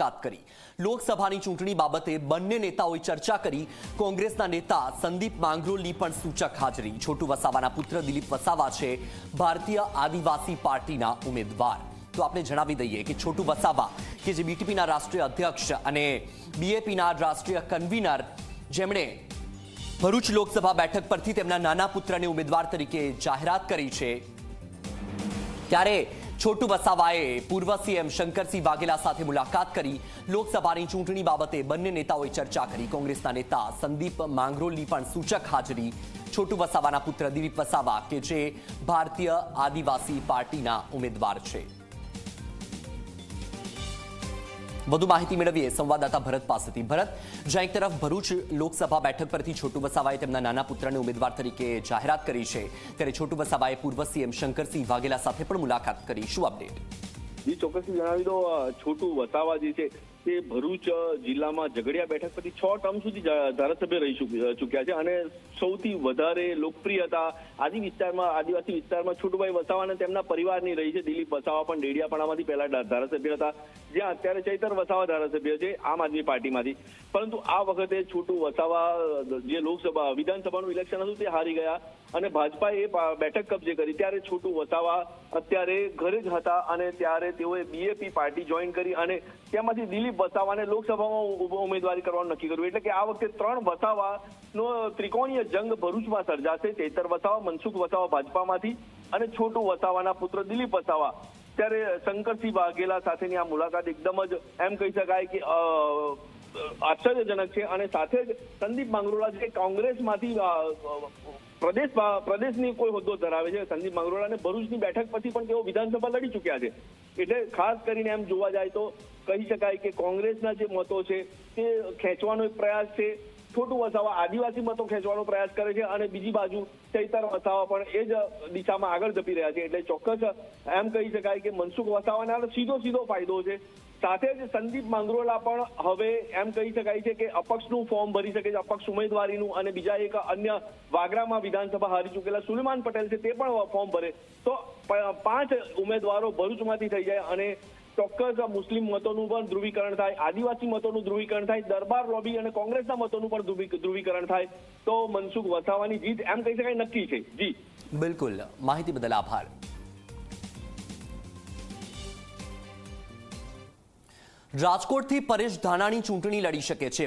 મુલાકાત કરી. લોકસભાની ચૂંટણી બાબતે બંને નેતાઓએ ચર્ચા કરી. કોંગ્રેસના નેતા સંદીપ માંગરોલની પણ સૂચક હાજરી. છોટુ વસાવાના પુત્ર દિલીપ વસાવા છે ભારતીય આદિવાસી પાર્ટીના ઉમેદવાર. તો આપણે જણાવી દઈએ કે છોટુ વસાવા, કે જે બીટીપીના રાષ્ટ્રીય અધ્યક્ષ અને બીએપીના રાષ્ટ્રીય કન્વીનર, જેમણે ભરૂચ લોકસભા બેઠક પરથી તેમના નાના પુત્રને ઉમેદવાર તરીકે જાહેરાત કરી છે. ત્યારે છોટુ વસાવાએ પૂર્વ સીએમ શંકરસિંહ વાઘેલા સાથે મુલાકાત કરી. લોકસભાની ચૂંટણી બાબતે બંને નેતાઓએ ચર્ચા કરી. કોંગ્રેસના નેતા સંદીપ માંગરોલની પણ સૂચક હાજરી. છોટુ વસાવાના પુત્ર દિલીપ વસાવા, કે જે ભારતીય આદિવાસી પાર્ટીના ઉમેદવાર છે. વધુ માહિતી મેળવીએ સંવાદદાતા ભરત પાસેથી. ભરત, જ્યાં એક તરફ ભરૂચ લોકસભા બેઠક પરથી છોટુ વસાવાએ તેમના નાના પુત્રને ઉમેદવાર તરીકે જાહેરાત કરી છે, ત્યારે છોટુ વસાવાએ પૂર્વ સીએમ શંકરસિંહ વાઘેલા સાથે પણ મુલાકાત કરી. શું અપડેટ? જી, ચોક્કસથી જણાવી દો છોટુ વસાવા જે છે તે ભરૂચ જિલ્લામાં ઝઘડિયા બેઠક પરથી છ ટર્મ સુધી ધારાસભ્ય રહી ચૂક્યા છે અને સૌથી વધારે લોકપ્રિયતા આદિ વિસ્તારમાં, આદિવાસી વિસ્તારમાં છોટુભાઈ વસાવા અને તેમના પરિવારની રહી છે દિલીપ વસાવા પણ ડેડિયાપાડામાંથી પહેલા ધારાસભ્ય હતા. જ્યાં અત્યારે ચૈતર વસાવા ધારાસભ્ય છે, આમ આદમી પાર્ટીમાંથી. પરંતુ આ વખતે છૂટુ વસાવા જે લોકસભા, વિધાનસભાનું ઇલેક્શન હતું તે હારી ગયા અને ભાજપાએ બેઠક કબજે કરી. ત્યારે છૂટુ વસાવા અત્યારે ઘરે જ હતા અને ત્યારે તેઓએ બીએપી પાર્ટી જોઈન કરી અને તેમાંથી દિલીપ વસાવાને લોકસભામાં ઉમેદવારી કરવાનું નક્કી કર્યું. એટલે કે આ વખતે ત્રણ વસાવાનો ત્રિકોણીય જંગ ભરૂચમાં સર્જાશે. ચેતર વસાવા, મનસુખ વસાવા ભાજપામાંથી અને છોટુ વસાવાના પુત્ર દિલીપ વસાવા. ત્યારે શંકરસિંહ વાઘેલા સાથેની આ મુલાકાત એકદમ જ એમ કહી શકાય કે આશ્ચર્યજનક છે અને સાથે જ સંદીપ માંગરોળા જે કોંગ્રેસમાંથી પ્રદેશ પ્રદેશની કોઈ હોદ્દો ધરાવે છે, સંદીપ માંગરોળા અને ભરૂચની બેઠક પછી પણ તેઓ વિધાનસભા લડી ચૂક્યા છે. એટલે ખાસ કરીને એમ જોવા જાય તો કહી શકાય કે કોંગ્રેસના જે મતો છે તે ખેંચવાનો એક પ્રયાસ છે. છોટું વસાવા આદિવાસી મતો ખેંચવાનો પ્રયાસ કરે છે અને બીજી બાજુ ચૈતર વસાવા પણ એ જ દિશામાં આગળ જપી રહ્યા છે. એટલે ચોક્કસ એમ કહી શકાય કે મનસુખ વસાવાના સીધો સીધો ફાયદો છે. સાથે જ સંદીપ માંગરોલા પણ હવે એમ કહી શકાય છે કે અપક્ષનું ફોર્મ ભરી શકે છે, અપક્ષ ઉમેદવારીનું અને બીજા એક અન્ય વાગરામાં વિધાનસભા હારી ચૂકેલા સુલેમાન પટેલ છે તે પણ ફોર્મ ભરે. તો પાંચ ઉમેદવારો ભરૂચમાંથી થઈ જાય અને ચોક્કસ મુસ્લિમ મતોનું પણ ધ્રુવીકરણ થાય, આદિવાસી મતોનું ધ્રુવીકરણ થાય, દરબાર લોબી અને કોંગ્રેસના મતોનું પણ ધ્રુવીકરણ થાય. તો મનસુખ વસાવાની જીત એમ કહી શકાય, નક્કી છે. જી. બિલકુલ. માહિતી બદલ આભાર. રાજકોટથી પરેશ ધાનાણી ચૂંટણી લડી શકે છે.